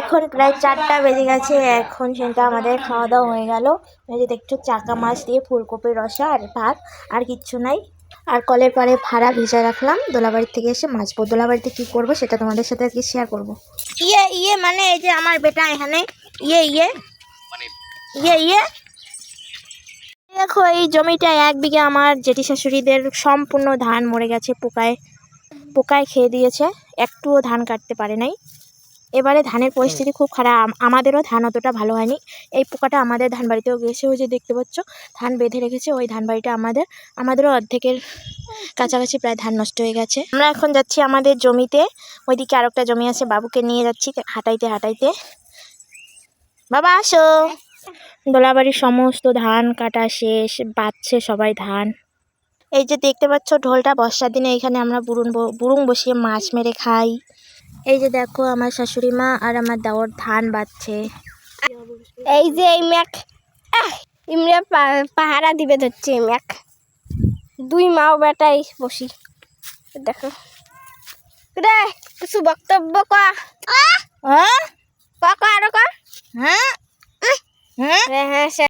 এখন প্রায় চারটা বেজে গেছে, এখন সেটা আমাদের খাওয়া দাওয়া হয়ে গেল। যদি দেখছ, চাকা মাছ দিয়ে ফুলকপির রসা আর ভাত, আর কিচ্ছু নাই। আর কলের পাড়ে ভাড়া ভিজা রাখলাম দোলাবাড়ির থেকে এসে মাছবো দোলাবাড়িতে কি করব সেটা তোমাদের সাথে আজকে শেয়ার করব। ইয়ে ইয়ে মানে এই যে আমার বেটা এখানে ইয়ে ইয়ে। ইয়ে ইয়ে। দেখো, এই জমিটা এক বিঘা আমার জেঠি শাশুড়িদের সম্পূর্ণ ধান মরে গেছে, পোকায়। পোকায় খেয়ে দিয়েছে, একটুও ধান কাটতে পারে নাই। এবারে ধানের পরিস্থিতি খুব খারাপ। আমাদেরও ধান অতটা ভালো হয়নি। এই পোকাটা আমাদের ধান বাড়িতেও গেছে ওই যে দেখতে পাচ্ছ ধান বেঁধে রেখেছে ওই ধান বাড়িটা আমাদের আমাদেরও অর্ধেকের কাছাকাছি প্রায় ধান নষ্ট হয়ে গেছে। আমরা এখন যাচ্ছি আমাদের জমিতে। ওইদিকে আর একটা জমি আছে বাবুকে নিয়ে যাচ্ছি হাঁটাইতে হাঁটাইতে। বাবা আসো। দোলাবাড়ির সমস্ত ধান কাটা শেষ বাচ্ছে সবাই ধান। এই যে দেখতে পাচ্ছ ঢোলটা বর্ষার দিনে এখানে আমরা বুরুন বুরুং বসিয়ে মাছ মেরে খাই। এই যে দেখো আমার শাশুড়ি মা আর আমার দাওয়ার ধান বাচ্ছে এই যে এই ম্যাক ইমরা পাহারা দিবে ধরছে এই ম্যাক। দুই মাও বেটাই বসি। দেখো। রে কিছু বক্তব্য ক। হ্যাঁ ক ক আরও ক। হ্যাঁ? হ্যাঁ? হ্যাঁ, হ্যাঁ